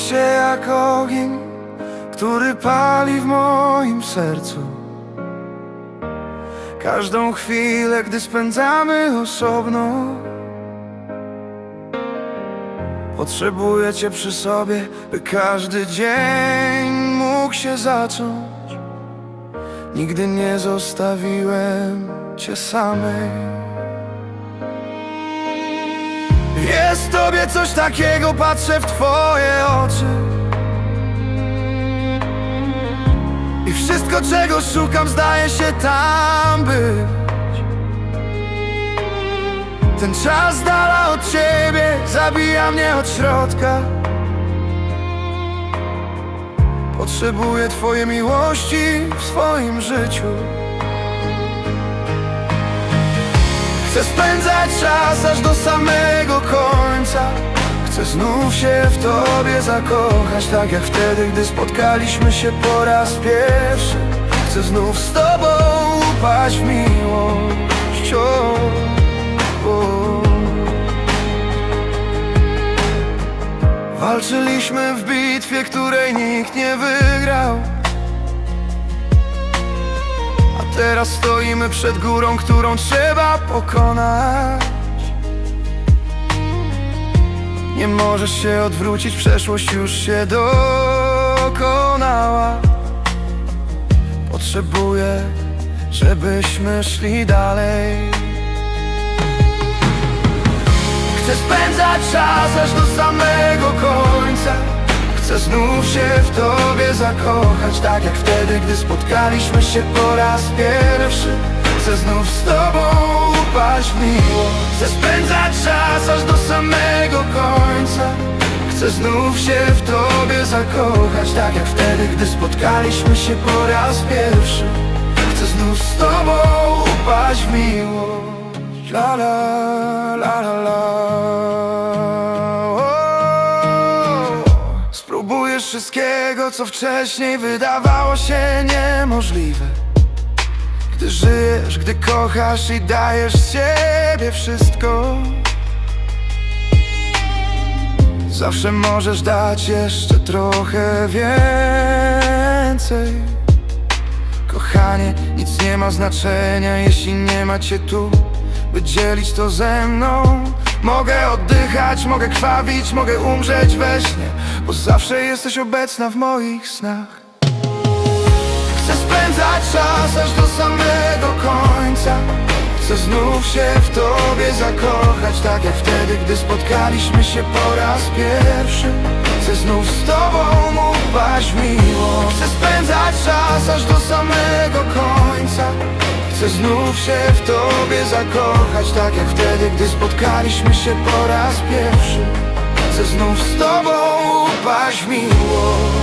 się jak ogień, który pali w moim sercu. Każdą chwilę, gdy spędzamy osobno, potrzebuję Cię przy sobie, by każdy dzień mógł się zacząć. Nigdy nie zostawiłem Cię samej. Jest Tobie coś takiego, patrzę w Twoje oczy. I wszystko, czego szukam, zdaje się tam być. Ten czas dala od Ciebie zabija mnie od środka. Potrzebuję Twojej miłości w swoim życiu. Chcę spędzać czas aż do samego końca. Chcę znów się w Tobie zakochać, tak jak wtedy, gdy spotkaliśmy się po raz pierwszy. Chcę znów z Tobą upaść w miłość. O, o. Walczyliśmy w bitwie, której nikt nie wygrał. Teraz stoimy przed górą, którą trzeba pokonać. Nie możesz się odwrócić, przeszłość już się dokonała. Potrzebuję, żebyśmy szli dalej. Chcę spędzać czas aż do samego końca Chcę znów się w Tobie zakochać Tak jak wtedy, gdy spotkaliśmy się po raz pierwszy. Chcę znów z Tobą upaść w miłość Chcę spędzać czas aż do samego końca. Chcę znów się w Tobie zakochać Tak jak wtedy, gdy spotkaliśmy się po raz pierwszy. Chcę znów z Tobą upaść w miłość. La la Wszystkiego, co wcześniej wydawało się niemożliwe. Gdy żyjesz, gdy kochasz i dajesz siebie wszystko. Zawsze możesz dać jeszcze trochę więcej. Kochanie, nic nie ma znaczenia, jeśli nie macie tu. By dzielić to ze mną Mogę oddychać, mogę krwawić, mogę umrzeć we śnie Bo zawsze jesteś obecna w moich snach. Chcę spędzać czas aż do samego końca. Chcę znów się w Tobie zakochać Tak jak wtedy, gdy spotkaliśmy się po raz pierwszy. Chcę znów z Tobą upaść w miłość. Chcę spędzać czas aż do samego końca. Chcę znów się w Tobie zakochać Tak jak wtedy, gdy spotkaliśmy się po raz pierwszy. Chcę znów z Tobą upaść w miłość